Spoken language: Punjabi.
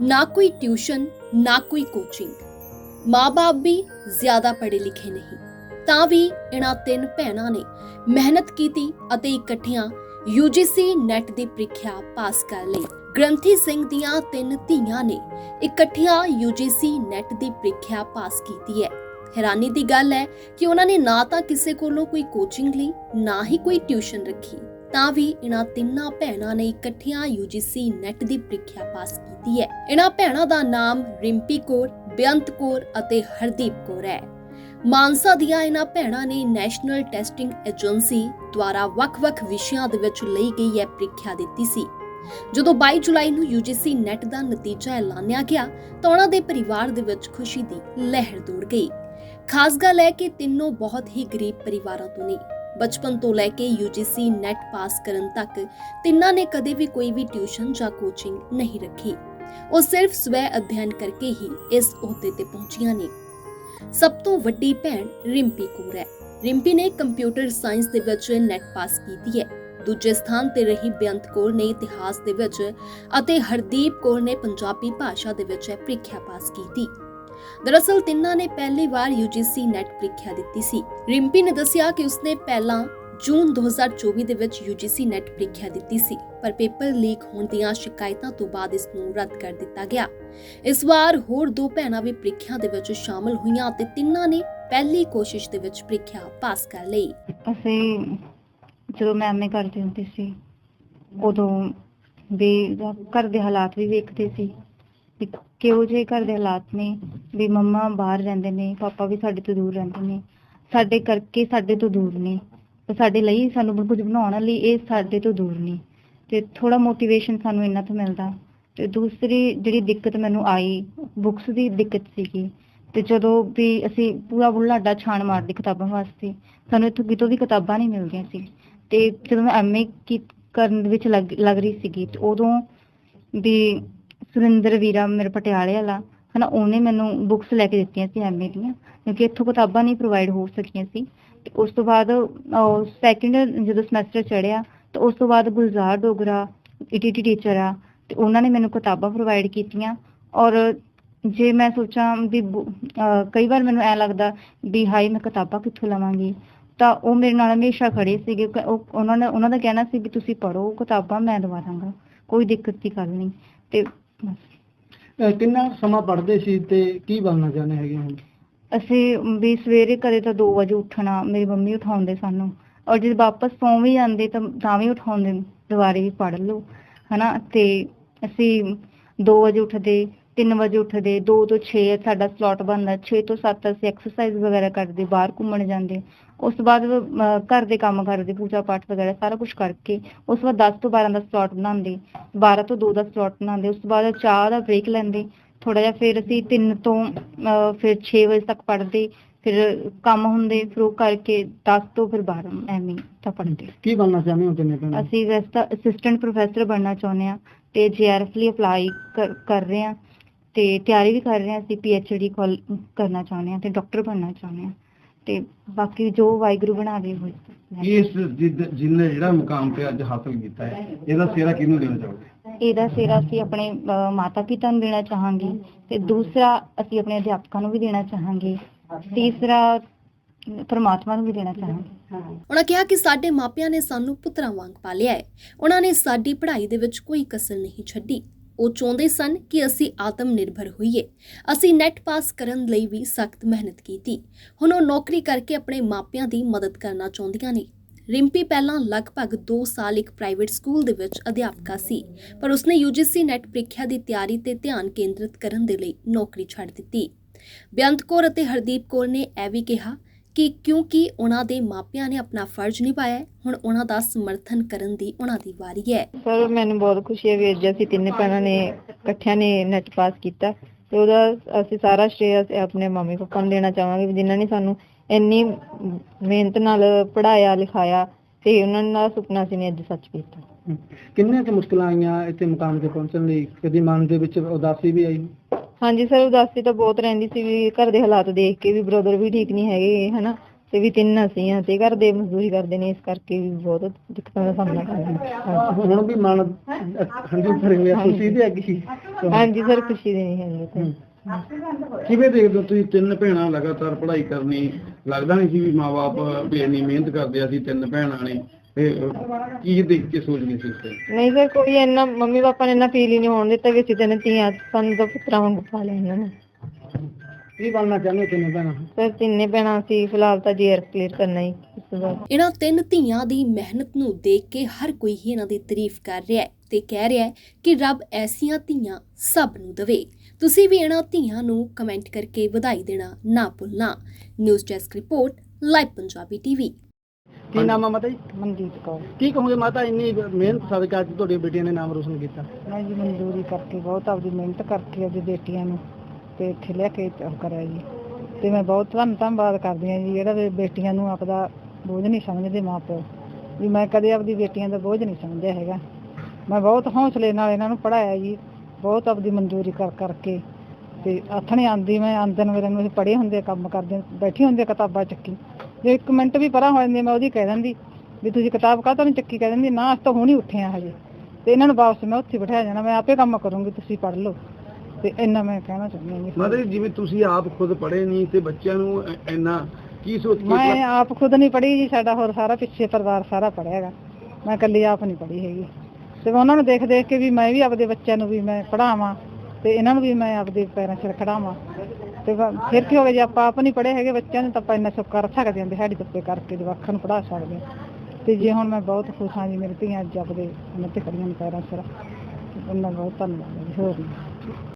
ਨਾ ਕੋਈ ਟਿਊਸ਼ਨ, ਨਾ ਕੋਈ ਕੋਚਿੰਗ ਮਾਪੇ ਵੀ ਜ਼ਿਆਦਾ ਪੜ੍ਹੇ ਲਿਖੇ ਨਹੀਂ, ਤਾਂ ਵੀ ਇਹਨਾਂ ਤਿੰਨ ਭੈਣਾਂ ਨੇ ਮਿਹਨਤ ਕੀਤੀ ਅਤੇ ਇਕੱਠੀਆਂ UGC ਨੈਟ ਦੀ ਪ੍ਰੀਖਿਆ ਪਾਸ ਕਰ ਲਈ। ਗ੍ਰੰਥੀ ਸਿੰਘ ਦੀਆਂ ਤਿੰਨ ਧੀਆਂ ਨੇ ਇਕੱਠੀਆਂ UGC ਨੈਟ ਦੀ ਪ੍ਰੀਖਿਆ ਪਾਸ ਕੀਤੀ ਹੈ। ਹੈਰਾਨੀ ਦੀ ਗੱਲ ਹੈ ਕਿ ਉਹਨਾਂ ਨੇ ਨਾ ਤਾਂ ਕਿਸੇ ਕੋਲੋਂ ਕੋਈ ਕੋਚਿੰਗ ਲਈ, ਨਾ ਹੀ ਕੋਈ ਟਿਊਸ਼ਨ ਰੱਖੀ। ਤਾਂ ਵੀ ਇਹਨਾਂ ਤਿੰਨਾਂ ਭੈਣਾਂ ਨੇ ਇਕੱਠੀਆਂ UGC ਨੈਟ ਦੀ ਪ੍ਰੀਖਿਆ ਪਾਸ ਕੀਤੀ ਹੈ। ਇਹਨਾਂ ਭੈਣਾਂ ਦਾ ਨਾਮ ਰਿੰਪੀ ਕੌਰ, ਬੇਅੰਤ ਕੌਰ ਅਤੇ ਹਰਦੀਪ ਕੌਰ ਹੈ। ਮਾਨਸਾ ਦੀਆਂ ਇਹਨਾਂ ਭੈਣਾਂ ਨੇ ਨੈਸ਼ਨਲ ਟੈਸਟਿੰਗ ਏਜੰਸੀ ਦੁਆਰਾ ਵੱਖ-ਵੱਖ ਵਿਸ਼ਿਆਂ ਦੇ ਵਿੱਚ ਲਈ ਗਈ ਇਹ ਪ੍ਰੀਖਿਆ ਦਿੱਤੀ ਸੀ। ਜਦੋਂ 22 ਜੁਲਾਈ ਨੂੰ UGC ਨੈਟ ਦਾ ਨਤੀਜਾ ਐਲਾਨਿਆ ਗਿਆ, ਤਾਂ ਉਹਨਾਂ ਦੇ ਪਰਿਵਾਰ ਦੇ ਵਿੱਚ ਖੁਸ਼ੀ ਦੀ ਲਹਿਰ ਦੌੜ ਗਈ। ਖਾਸ ਗੱਲ ਹੈ ਕਿ ਤਿੰਨੋਂ ਬਹੁਤ ਹੀ ਗਰੀਬ ਪਰਿਵਾਰਾਂ ਤੋਂ ਨੇ। ਬਚਪਨ ਤੋਂ ਲੈ ਕੇ UGC ਨੈਟ ਪਾਸ ਕਰਨ ਤੱਕ ਤਿੰਨਾਂ ਨੇ ਕਦੇ ਵੀ ਕੋਈ ਵੀ ਟਿਊਸ਼ਨ ਜਾਂ ਕੋਚਿੰਗ ਨਹੀਂ ਰੱਖੀ। ਉਹ ਸਿਰਫ ਸਵੈ ਅਧਿਐਨ ਕਰਕੇ ਹੀ ਇਸ ਅਹੁਦੇ ਤੇ ਪਹੁੰਚੀਆਂ ਨੇ। ਸਭ ਤੋਂ ਵੱਡੀ ਭੈਣ ਰਿੰਪੀ ਕੌਰ ਹੈ। ਰਿੰਪੀ ਨੇ ਕੰਪਿਊਟਰ ਸਾਇੰਸ ਦੇ ਵਿੱਚ ਨੈਟ ਪਾਸ ਕੀਤੀ ਹੈ। ਦੂਜੇ ਸਥਾਨ ਤੇ ਰਹੀ ਬੇਅੰਤ ਕੌਰ ਨੇ ਇਤਿਹਾਸ ਦੇ ਵਿੱਚ ਅਤੇ ਹਰਦੀਪ ਕੌਰ ਨੇ ਪੰਜਾਬੀ ਭਾਸ਼ਾ ਦੇ ਵਿੱਚ ਪ੍ਰੀਖਿਆ ਪਾਸ ਕੀਤੀ। ਦਰਅਸਲ ਤਿੰਨਾਂ ਨੇ ਪਹਿਲੀ ਵਾਰ UGC ਨੈਟ ਪ੍ਰੀਖਿਆ ਦਿੱਤੀ ਸੀ। ਰਿੰਪੀ ਨੇ ਦੱਸਿਆ ਕਿ ਉਸਨੇ ਪਹਿਲਾਂ ਜੂਨ 2024 ਦੇ ਵਿੱਚ UGC ਨੈਟ ਪ੍ਰੀਖਿਆ ਦਿੱਤੀ ਸੀ, ਪਰ ਪੇਪਰ ਲੀਕ ਹੋਣ ਦੀਆਂ ਸ਼ਿਕਾਇਤਾਂ ਤੋਂ ਬਾਅਦ ਇਸ ਨੂੰ ਰੱਦ ਕਰ ਦਿੱਤਾ ਗਿਆ। ਇਸ ਵਾਰ ਹੋਰ ਦੋ ਭੈਣਾਂ ਵੀ ਪ੍ਰੀਖਿਆ ਦੇ ਵਿੱਚ ਸ਼ਾਮਲ ਹੋਈਆਂ ਅਤੇ ਤਿੰਨਾਂ ਨੇ ਪਹਿਲੀ ਕੋਸ਼ਿਸ਼ ਦੇ ਵਿੱਚ ਪ੍ਰੀਖਿਆ ਪਾਸ ਕਰ ਲਈ। ਅਸੀਂ ਜਦੋਂ ਮੈਂ ਐਮਏ ਕਰਦੀ ਹੁੰਦੀ ਸੀ, ਉਦੋਂ ਵੀ ਘਰ ਦੇ ਹਾਲਾਤ ਵੀ ਵੇਖਦੇ ਸੀ। ਵੀ ਕਿਹੋ ਜਿਹੇ ਘਰ ਦੇ ਹਾਲਾਤ ਨੇ, ਵੀ ਮੰਮਾ ਬਾਹਰ ਰਹਿੰਦੇ ਨੇ, ਪਾਪਾ ਵੀ ਸਾਡੇ ਤੋਂ ਦੂਰ ਰਹਿੰਦੇ ਨੇ, ਸਾਡੇ ਕਰਕੇ ਸਾਡੇ ਤੋਂ ਦੂਰ ਨੇ, ਤੇ ਸਾਡੇ ਲਈ ਸਾਨੂੰ ਕੁਝ ਬਣਾਉਣ ਲਈ ਇਹ ਸਾਡੇ ਤੋਂ ਦੂਰ ਨੇ, ਤੇ ਥੋੜਾ ਮੋਟੀਵੇਸ਼ਨ ਸਾਨੂੰ ਇਹਨਾਂ ਤੋਂ ਮਿਲਦਾ। ਤੇ ਦੂਸਰੀ ਜਿਹੜੀ ਦਿੱਕਤ ਮੈਨੂੰ ਆਈ ਬੁੱਕਸ ਦੀ ਦਿੱਕਤ ਸੀਗੀ, ਤੇ ਜਦੋਂ ਵੀ ਅਸੀਂ ਪੂਰਾ ਬੁੱਲਾਡਾ ਛਾਣ ਮਾਰਦੇ ਕਿਤਾਬਾਂ ਵਾਸਤੇ, ਸਾਨੂੰ ਇੱਥੋਂ ਕਿਤੋਂ ਵੀ ਕਿਤਾਬਾਂ ਨਹੀਂ ਮਿਲਦੀਆਂ ਸੀ, ਤੇ ਜਦੋਂ ਮੈਂ ਐਮਏ ਕੀ ਕਰਨ ਦੇ ਵਿੱਚ ਲੱਗ ਲੱਗ ਰਹੀ ਸੀਗੀ, ਤੇ ਉਦੋਂ ਵੀ ਸੁਰਿੰਦਰ ਵੀਰਾ ਮੇਰੇ ਪਟਿਆਲੇ ਵਾਲਾ, ਹਨਾ, ਉਹਨੇ ਮੈਨੂੰ ਬੁੱਕਸ ਲੈ ਕੇ ਦਿੱਤੀਆਂ ਸੀ ਐਮਏ ਦੀਆਂ, ਕਿਉਂਕਿ ਇੱਥੋਂ ਕਿਤਾਬਾਂ ਨਹੀਂ ਪ੍ਰੋਵਾਈਡ ਹੋ ਸਕੀਆਂ ਸੀ। ਤੇ ਉਸ ਤੋਂ ਬਾਅਦ ਸੈਕਿੰਡ ਜਦੋਂ ਸਮੈਸਟਰ ਚੜਿਆ ਤਾਂ ਉਸ ਤੋਂ ਬਾਅਦ ਗੁਲਜ਼ਾਰ ਡੋਗਰਾ ਈਟੀਟੀ ਟੀਚਰ ਆ, ਤੇ ਉਹਨਾਂ ਨੇ ਮੈਨੂੰ ਕਿਤਾਬਾਂ ਪ੍ਰੋਵਾਈਡ ਕੀਤੀਆਂ। ਔਰ ਜੇ ਮੈਂ ਸੋਚਾਂ ਵੀ ਕਈ ਵਾਰ ਮੈਨੂੰ ਐ ਲੱਗਦਾ ਵੀ ਹਾਈ ਮੈਂ ਕਿਤਾਬਾਂ ਕਿੱਥੋਂ ਲਵਾਂਗੀ? ਤਾਂ ਉਹ ਮੇਰੇ ਨਾਲ ਹਮੇਸ਼ਾ ਖੜੇ ਸੀਗੇ ਉਹ, ਉਹਨਾਂ ਨੇ, ਉਹਨਾਂ ਦਾ ਕਹਿਣਾ ਸੀ ਵੀ ਤੁਸੀਂ ਪੜੋ ਕਿਤਾਬਾਂ ਮੈਂ ਦਵਾ ਦਾਂਗਾ, ਕੋਈ ਦਿੱਕਤ ਦੀ ਗੱਲ ਨਹੀਂ। ਤੇ ਕਿੰਨਾ ਸਮਾਂ ਪੜ੍ਹਦੇ ਸੀ ਤੇ ਕੀ ਬਣਨਾ ਚਾਹੁੰਦੇ ਹੈਗੇ ਹੁਣ? ਅਸੀਂ ਵੀ ਸਵੇਰੇ ਕਦੇ ਤਾਂ 2 ਵਜੇ ਉੱਠਣਾ, ਮੇਰੀ ਮੰਮੀ ਉਠਾਉਂਦੇ ਸਾਨੂੰ। ਔਰ ਜਦ ਵਾਪਸ ਸੌਂ ਵੀ ਜਾਂਦੇ ਤਾਂ ਤਾਂ ਵੀ ਉਠਾਉਂਦੇ ਦੁਬਾਰੇ ਵੀ ਪੜ੍ਹ ਲਓ, ਹਨਾ? ਤੇ ਅਸੀਂ 2 ਵਜੇ ਉੱਠਦੇ 3 ਵਜੇ ਉੱਠਦੇ 2 ਤੋਂ 6 ਸਾਡਾ ਸਲੋਟ ਬਣਦਾ 6 ਤੋਂ 7 ਅਸੀਂ ਐਕਸਰਸਾਈਜ਼ ਵਗੈਰਾ ਕਰਦੇ ਬਾਹਰ ਘੁੰਮਣ ਜਾਂਦੇ। ਉਸ ਤੋਂ ਬਾਅਦ ਘਰ ਦੇ ਕੰਮ ਕਰਦੇ ਪੂਜਾ ਪਾਠ ਵਗੈਰਾ ਸਾਰਾ ਕੁਝ ਕਰਕੇ ਉਸ ਤੋਂ ਬਾਅਦ 10 ਤੋਂ 12 ਦਾ ਸਲੋਟ ਬਣਾਉਂਦੇ 12 ਤੋਂ 2 ਦਾ ਸਲੋਟ ਬਣਾਉਂਦੇ ਉਸ ਤੋਂ ਬਾਅਦ ਚਾਹ ਦਾ ਬ੍ਰੇਕ ਲੈਂਦੇ। ਥੋੜਾ ਜਿਹਾ ਫਿਰ ਅਸੀਂ 3 ਤੋਂ ਫਿਰ 6 ਵਜੇ ਤੱਕ ਪੜ੍ਹਦੇ ਫਿਰ ਕੰਮ ਹੁੰਦੇ ਫਿਰ ਉਹ ਕਰਕੇ 10 ਤੋਂ ਫਿਰ 12 ਐਵੇਂ ਤਾਂ ਪੜ੍ਹਦੇ। ਕੀ ਬਣਨਾ ਚਾਹੁੰਦੇ ਹੋ ਕਿੰਨੇ ਅਸੀਂ ਵੈਸੇ ਤਾਂ ਅਸਿਸਟੈਂਟ ਪ੍ਰੋਫੈਸਰ ਬਣਨਾ ਚਾਹੁੰਦੇ ਆ ਤੇ ਜੀਆਰਐਫ ਲਈ ਅਪਲਾਈ ਕਰ ਰਹੇ ਆ ਤੇ ਤਿਆਰੀ ਵੀ ਕਰ ਰਹੇ ਆ ਅਸੀਂ ਪੀਐਚਡੀ ਕਰਨਾ ਚਾਹੁੰਦੇ ਆ ਤੇ ਡਾਕਟਰ ਬਣਨਾ ਚਾਹੁੰਦੇ ਆ ਤੇ ਬਾਕੀ ਜੋ ਵਾਹਿਗੁਰੂ ਬਣਾ ਦੇ ਹੋਏ ਇਸ ਜਿ- ਜਿਹਨੇ ਜਿਹੜਾ ਮੁਕਾਮ ਤੇ ਅੱਜ ਹਾਸਲ ਕੀਤਾ ਹੈ ਇਹਦਾ ਸਿਹਰਾ ਕਿਹਨੂੰ ਦੇਣਾ ਚਾਹੋਗੇ? ਇਹਦਾ ਸਿਰ ਅਸੀਂ ਆਪਣੇ ਮਾਤਾ ਪਿਤਾ ਨੂੰ ਦੇਣਾ ਚਾਹਾਂਗੇ ਤੇ ਦੂਸਰਾ ਅਸੀਂ ਆਪਣੇ ਅਧਿਆਪਕਾਂ ਨੂੰ ਵੀ ਦੇਣਾ ਚਾਹਾਂਗੇ ਤੀਸਰਾ ਪਰਮਾਤਮਾ ਨੂੰ ਵੀ ਦੇਣਾ ਚਾਹਾਂਗੇ। ਉਹਨਾਂ ਕਿਹਾ ਕਿ ਸਾਡੇ ਮਾਪਿਆਂ ਨੇ ਸਾਨੂੰ ਪੁੱਤਰਾਂ ਵਾਂਗ ਪਾਲਿਆ ਹੈ। ਉਹਨਾਂ ਨੇ ਸਾਡੀ ਪੜ੍ਹਾਈ ਦੇ ਵਿੱਚ ਕੋਈ ਕਸਰ ਨਹੀਂ ਛੱਡੀ। ਉਹ ਚਾਹੁੰਦੇ ਸਨ ਕਿ ਅਸੀਂ ਆਤਮ ਨਿਰਭਰ ਹੋਈਏ। ਅਸੀਂ ਨੈਟ ਪਾਸ ਕਰਨ ਲਈ ਵੀ ਸਖਤ ਮਿਹਨਤ ਕੀਤੀ। ਹੁਣ ਉਹ ਨੌਕਰੀ ਕਰਕੇ ਆਪਣੇ ਮਾਪਿਆਂ ਦੀ ਮਦਦ ਕਰਨਾ ਚਾਹੁੰਦੀਆਂ ਨੇ। ਰਿੰਪੀ ਪਹਿਲਾਂ ਲਗਭਗ 2 ਸਾਲ ਇੱਕ ਪ੍ਰਾਈਵੇਟ ਸਕੂਲ ਦੇ ਵਿੱਚ ਅਧਿਆਪਕਾ ਸੀ, ਪਰ ਉਸਨੇ UGC ਨੈਟ ਪ੍ਰੀਖਿਆ ਦੀ ਤਿਆਰੀ ਤੇ ਧਿਆਨ ਕੇਂਦਰਿਤ ਕਰਨ ਦੇ ਲਈ ਨੌਕਰੀ ਛੱਡ ਦਿੱਤੀ। ਬੇਅੰਤ ਕੌਰ ਅਤੇ ਹਰਦੀਪ ਕੌਰ ਨੇ ਇਹ ਵੀ ਕਿਹਾ ਕਿ ਕਿਉਂਕਿ ਉਹਨਾਂ ਦੇ ਮਾਪਿਆਂ ਨੇ ਆਪਣਾ ਫਰਜ਼ ਨਿਭਾਇਆ ਹੁਣ ਉਹਨਾਂ ਦਾ ਸਮਰਥਨ ਕਰਨ ਦੀ ਉਹਨਾਂ ਦੀ ਵਾਰੀ ਹੈ। ਸਰ ਮੈਨੂੰ ਬਹੁਤ ਖੁਸ਼ੀ ਹੈ ਵੀ ਅੱਜ ਅਸੀਂ ਤਿੰਨੇ ਭੈਣਾਂ ਨੇ ਇਕੱਠਿਆਂ ਨੇ ਨੈਟ ਪਾਸ ਕੀਤਾ ਤੇ ਉਹਦਾ ਅਸੀਂ ਸਾਰਾ ਸ਼੍ਰੇਅ ਅਸੀਂ ਆਪਣੇ ਮੰਮੀ ਪਾਪਾ ਨੂੰ ਦੇਣਾ ਚਾਹਾਂਗੇ ਵੀ ਜਿਨ੍ਹਾਂ ਨੇ ਸਾਨੂੰ ਇੰਨੀ ਮਿਹਨਤ ਨਾਲ ਪੜ੍ਹਾਇਆ ਲਿਖਾਇਆ ਤੇ ਉਹਨਾਂ ਦਾ ਸੁਪਨਾ ਸੀ ਨੇ ਅੱਜ ਸੱਚ ਕੀਤਾ। ਕਿੰਨੀਆਂ ਕੁ ਮੁਸ਼ਕਲਾਂ ਆਈਆਂ ਇੱਥੇ ਮੁਕਾਮ ਤੇ ਪਹੁੰਚਣ ਲਈ? ਕਦੀ ਮਨ ਦੇ ਵਿੱਚ ਉਦਾਸੀ ਵੀ ਆਈ? ਹਾਂਜੀ ਸਰ ਉਦਾਸੀ ਤਾਂ ਬਹੁਤ ਰਹਿੰਦੀ ਸੀ ਵੀ ਘਰ ਦੇ ਹਾਲਾਤ ਦੇਖ ਕੇ ਵੀ ਬ੍ਰਦਰ ਵੀ ਠੀਕ ਨਹੀਂ ਹੈਗੇ ਹਨਾ? ਤੇ ਵੀ ਤਿੰਨ ਅਸੀਂ ਆ ਤੇ ਘਰ ਦੇ ਮਜ਼ਦੂਰੀ ਕਰਦੇ ਨੇ ਇਸ ਕਰਕੇ ਵੀ ਬਹੁਤ ਦਿੱਕਤਾਂ ਦਾ ਸਾਹਮਣਾ ਕਰਨਾ ਹੁਣ ਵੀ ਮਨ ਖੁਸ਼ੀ ਦੀ ਹੈਗੀ ਹਾਂਜੀ ਸਰ ਖੁਸ਼ੀ ਦੇ ਨਹੀਂ ਹੈ ਤੇ ਕਿਵੇਂ ਦੇਖਦੇ ਹੋ ਤੁਸੀਂ ਤਿੰਨ ਭੈਣਾਂ ਲਗਾਤਾਰ ਪੜ੍ਹਾਈ ਕਰਨੀ? ਲੱਗਦਾ ਨਹੀਂ ਸੀ ਵੀ ਮਾਪੇ ਵੀ ਇੰਨੀ ਮਿਹਨਤ ਕਰਦੇ ਆ ਅਸੀਂ ਤਿੰਨ ਭੈਣਾਂ ਨੇ। ਅਹ, ਕੀ ਦੇਖ ਕੇ ਸੋਚਦੇ ਸੀ ਉਸ time? ਨਹੀਂ ਸਰ ਕੋਈ ਇੰਨਾ ਮੰਮੀ ਪਾਪਾ ਨੇ ਇੰਨਾ ਫੀਲ ਹੀ ਨਹੀਂ ਹੋਣ ਦਿੱਤਾ ਵੀ ਅਸੀਂ ਤਿੰਨ ਧੀਆਂ ਸਾਨੂੰ ਤਾਂ ਪੁੱਤਰਾਂ ਵਾਂਗੂ ਪਾਲਿਆ ਇਹਨਾਂ ਨੇ। ਕੀ ਬਣਨਾ ਚਾਹੁੰਦੇ ਤਿੰਨੇ ਭੈਣਾਂ? ਸਰ ਤਿੰਨੇ ਭੈਣਾਂ ਸੀ ਫਿਲਹਾਲ ਤਾਂ ਜੀਆਰ ਕਲੀਅਰ ਕਰਨਾ ਹੀ ਇਸ ਤੋਂ ਬਾਅਦ ਇਹਨਾਂ ਤਿੰਨ ਧੀਆਂ ਦੀ ਮਿਹਨਤ ਨੂੰ ਦੇਖ ਕੇ ਹਰ ਕੋਈ ਹੀ ਇਹਨਾਂ ਦੀ ਤਾਰੀਫ ਕਰ ਰਿਹਾ ਹੈ ਤੇ ਕਹਿ ਰਿਹਾ ਹੈ ਕਿ ਰੱਬ ਐਸੀਆਂ ਧੀਆਂ ਸਭ ਨੂੰ ਦੇਵੇ। ਤੁਸੀਂ ਵੀ ਇਹਨਾਂ ਧੀਆਂ ਨੂੰ ਕਮੈਂਟ ਕਰਕੇ ਵਧਾਈ ਦੇਣਾ ਨਾ ਭੁੱਲਣਾ। News desk report live Punjabi TV ਕੀ ਨਾਮ ਆ ਮਾਤਾ ਜੀ? ਮਨਦੀਪ ਕੌਰ। ਕੀ ਕਹੋਗੇ ਮਾਤਾ ਇੰਨੀ ਮਿਹਨਤ ਸਦਕਾ ਅੱਜ ਤੁਹਾਡੀ ਬੇਟੀਆਂ ਨੇ ਨਾਮ ਰੋਸ਼ਨ ਕੀਤਾ? ਮੈਂ ਜੀ ਮਜ਼ਦੂਰੀ ਕਰਕੇ ਬਹੁਤ ਆਪਦੀ ਮਿਹਨਤ ਕਰਕੇ ਆਪਦੀ ਬੇਟੀਆਂ ਨੂੰ ਤੇ ਇੱਥੇ ਲਿਆ ਕੇ ਉਹ ਕਰਿਆ ਜੀ। ਤੇ ਮੈਂ ਬਹੁਤ ਧੰਨ ਧੰਨਵਾਦ ਕਰਦੀ ਹਾਂ ਜੀ ਜਿਹੜਾ ਵੀ ਬੇਟੀਆਂ ਨੂੰ ਆਪਦਾ ਬੋਝ ਨਹੀਂ ਸਮਝਦੇ ਮਾਪੇ ਵੀ ਮੈਂ ਕਦੇ ਆਪਦੀ ਬੇਟੀਆਂ ਦਾ ਬੋਝ ਨਹੀਂ ਸਮਝਿਆ ਹੈਗਾ। ਮੈਂ ਬਹੁਤ ਹੌਸਲੇ ਨਾਲ ਇਹਨਾਂ ਨੂੰ ਪੜਾਇਆ ਜੀ ਬਹੁਤ ਆਪਦੀ ਮਨਜ਼ੂਰੀ ਕਰ ਕਰਕੇ। ਤੇ ਆਥਣੇ ਆਂਦੀ ਮੈਂ ਆਂਦਨ ਵੇਲੇ ਨੂੰ ਅਸੀਂ ਪੜ੍ਹੇ ਹੁੰਦੇ ਕੰਮ ਕਰਦੇ ਬੈਠੀ ਹੁੰਦੀ ਕਿਤਾਬਾਂ ਚੱਕੀ। ਜੇ ਇੱਕ ਮਿੰਟ ਵੀ ਪਰਾਂ ਹੋ ਜਾਂਦੀ ਮੈਂ ਉਹਦੀ ਕਹਿ ਦਿੰਦੀ ਵੀ ਤੁਸੀਂ ਕਿਤਾਬ ਕਾਹਤੋਂ ਨਹੀਂ ਚੱਕੀ? ਕਹਿ ਦਿੰਦੀ ਨਾ ਅਸ ਤਾਂ ਹੁਣੀ ਉੱਠੇ ਆ ਹਜੇ। ਤੇ ਇਹਨਾਂ ਨੂੰ ਵਾਪਸ ਮੈਂ ਉੱਥੇ ਬਿਠਾਇਆ ਜਾਣਾ ਮੈਂ ਆਪੇ ਕੰਮ ਕਰੂੰਗੀ ਤੁਸੀਂ ਪੜ੍ਹ ਲਓ। ਤੇ ਇੰਨਾ ਮੈਂ ਕਹਿਣਾ ਚਾਹੁੰਦੀ ਹਾਂ ਜੀ। ਮਤਲਬ ਜਿਵੇਂ ਤੁਸੀਂ ਆਪ ਖੁਦ ਪੜ੍ਹੇ ਨਹੀਂ ਤੇ ਬੱਚਿਆਂ ਨੂੰ ਇੰਨਾ ਕੀ ਸੋਚ ਕੇ ਮੈਂ ਆਪ ਖੁਦ ਨਹੀਂ ਪੜ੍ਹੀ ਜੀ ਸਾਡਾ ਹੋਰ ਸਾਰਾ ਪਿੱਛੇ ਪਰਿਵਾਰ ਸਾਰਾ ਪੜ੍ਹਿਆ ਹੈਗਾ। ਮੈਂ ਇਕੱਲੀ ਆਪ ਨਹੀਂ ਪੜ੍ਹੀ ਹੈਗੀ। ਤੇ ਮੈਂ ਉਹਨਾਂ ਨੂੰ ਦੇਖ ਦੇਖ ਕੇ ਵੀ ਮੈਂ ਵੀ ਆਪਦੇ ਬੱਚਿਆਂ ਨੂੰ ਵੀ ਮੈਂ ਪੜ੍ਹਾਵਾਂ ਤੇ ਇਹਨਾਂ ਨੂੰ ਵੀ ਮੈਂ ਆਪਦੇ ਪੈਰਾਂ 'ਚ ਖੜਾਵਾਂ। ਤੇ ਬ- ਫਿਰ ਕੀ ਹੋ ਗਿਆ ਜੇ ਆਪਾਂ ਆਪ ਨਹੀਂ ਪੜ੍ਹੇ ਹੈਗੇ ਬੱਚਿਆਂ ਨੂੰ ਤਾਂ ਆਪਾਂ ਇੰਨਾ ਸੁੱਕਾ ਰੱਖ ਸਕਦੇ ਹਾਂ ਦਿਹਾੜੀ ਧੱਪੇ ਕਰਕੇ ਜਵਾਕਾਂ ਨੂੰ ਪੜ੍ਹਾ ਸਕਦੇ ਹਾਂ। ਤੇ ਜੇ ਹੁਣ ਮੈਂ ਬਹੁਤ ਖੁਸ਼ ਹਾਂ ਜੀ ਮੇਰੀ ਧੀਆਂ ਅੱਜ ਆਪਦੇ ਉਹਨਾਂ ਤੇ ਖੜੀਆਂ ਨੇ ਪੈਰਾਂ ਸਿਰ। ਉਹਨਾਂ ਦਾ ਬਹੁਤ ਧੰਨਵਾਦ ਹੈ ਜੀ, ਹੋਰ ਨਹੀਂ।